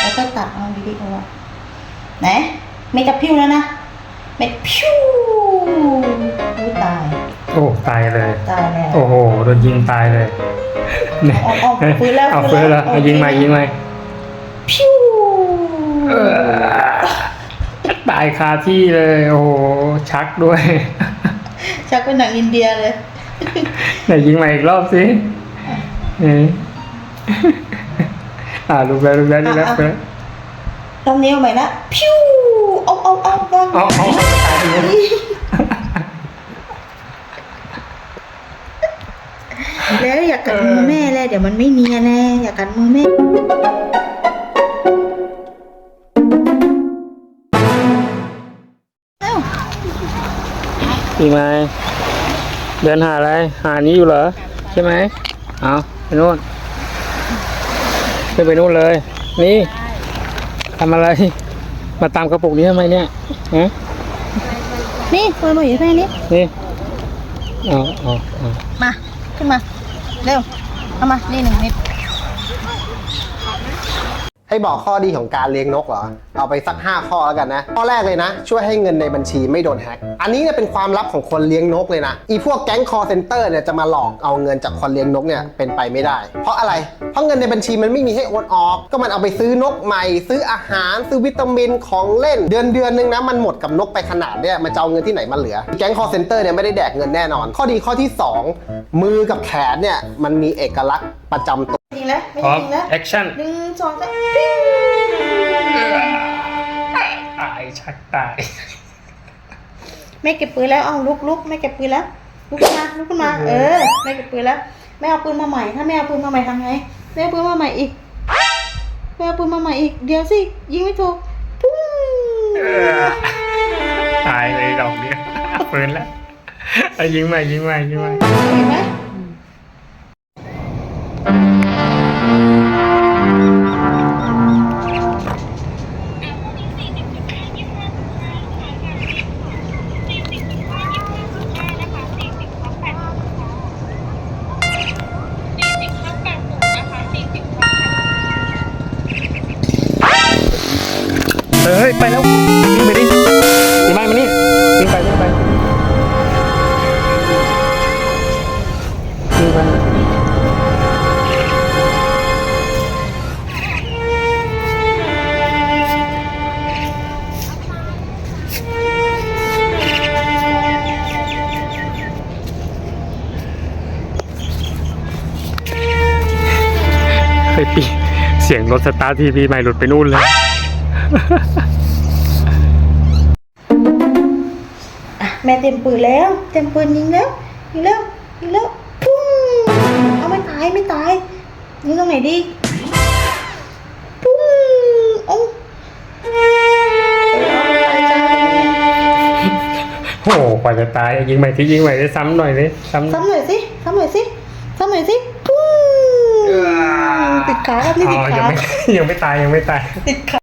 แล้วก็ตัดเอาดีๆเอาอะไหนเมย์จะพิ้วแล้วนะเมย์พิ้วอุ้ยตาย โอ้ตายเลย ตายแล้ว โอ้โหโดนยิงตายเลยเนี่ยเอาเอาเอาฟื้นแล้วเอาฟื้ฟื้นนแล้แล้ววเอาเอายิงใหม่ยิงใหม่พิ้วเออตายคาที่เลย โอ้โหชักด้วย ชักเป็นหนังอินเดียเลยไหนยิงใหม่อีกรอบสิเอ่าลุกแล้วลุกแล้วลุกแล้วลุกแล้วรอบนี้เอาใหม่นะพิ้วเอาเอาเอาลองเอาเอาแล้วอย่ากัดมือแม่เลยเดี๋ยวมันไม่เนียนแน่อย่ากัดมือแม่เอ้าปีใหม่เดินหาอะไร หานี้อยู่เหรอ ใช่ไหมเอาไปนู่น ขึ้นไปนู่นเลย นี่ทำอะไร มาตามกระปุกนี้ทำไมเนี่ยฮะนี่เปิดมาอยู่แค่นี้นี่เอาเอาเอามา ขึ้นมา เร็ว เอามา นี่หนึ่งเม็ด ให้บอกข้อดีของการเลี้ยงนกเหรอ เอาไปสัก 5 ข้อแล้วกันนะ ข้อแรกเลยนะ ช่วยให้เงินในบัญชีไม่โดนแฮ็ก อันนี้เนี่ยเป็นความลับของคนเลี้ยงนกเลยนะ อีพวกแก๊งคอร์เซนเตอร์เนี่ยจะมาหลอกเอาเงินจากคนเลี้ยงนกเนี่ยเป็นไปไม่ได้ เพราะอะไร เพราะเงินในบัญชีมันไม่มีให้โอนออก ก็มันเอาไปซื้อนกใหม่ ซื้ออาหาร ซื้อวิตามินของเล่น เดือนเดือนนึงนะมันหมดกับนกไปขนาดเนี่ยมันจะเอาเงินที่ไหนมาเหลือ แก๊งคอร์เซนเตอร์เนี่ยไม่ได้แดกเงินแน่นอน ข้อดีข้อที่สองมือกับแขนเนี่ยมันมีเอกลักษณ์ประจำตัวจริงแล้วไม่พร้อมจริงแล้วแอคชั่นหนึ่ง สองสามปิ้งตายชักตาย แม่เก็บปืนแล้วเอาลุกลุกแม่เก็บปืนแล้วลุกขึ้นมาลุกขึ้นมา เออแม่เก็บปืนแล้วแม่เอาปืนมาใหม่ ถ้าแม่เอาปืนมาใหม่ทำไงแม่เอาปืนมาใหม่อีกแม่เอาปืนมาใหม่อีก เดี๋ยวสิยิงไม่ถูกปุ้งตายเลยดอกเนี้ยปืนแล้วเอายิงใหม่ยิงใหม่ยิงใหม่เห็นไหม ฮ้ย ไปแล้ววิ่งไปดิยิงไปมานี่วิ่งไปวิ่งไปวิ่งไปเฮ้ยปีเสียงรถสตาร์ททีวีใหม่หลุดไปนู่นเลย อะแม่เต็มปืนแล้ว เต็มปืนยิงแล้วยิงแล้วยิงแล้วปุ้งเอาไม่ตายไม่ตายยิงตรงไหนดีปุ้งเอาเอาไม่ตายจ้าโอ้โหกว่าจะตายยิงใหม่ที่ยิงใหม่ได้ซ้ำหน่อยดิซ้ำซ้ำหน่อยสิซ้ำหน่อยสิซ้ำหน่อยสิปุ้งติดขาครับนี่อ๋ติดอยังขาไม่ยังไม่ตายยังไม่ตายติดขา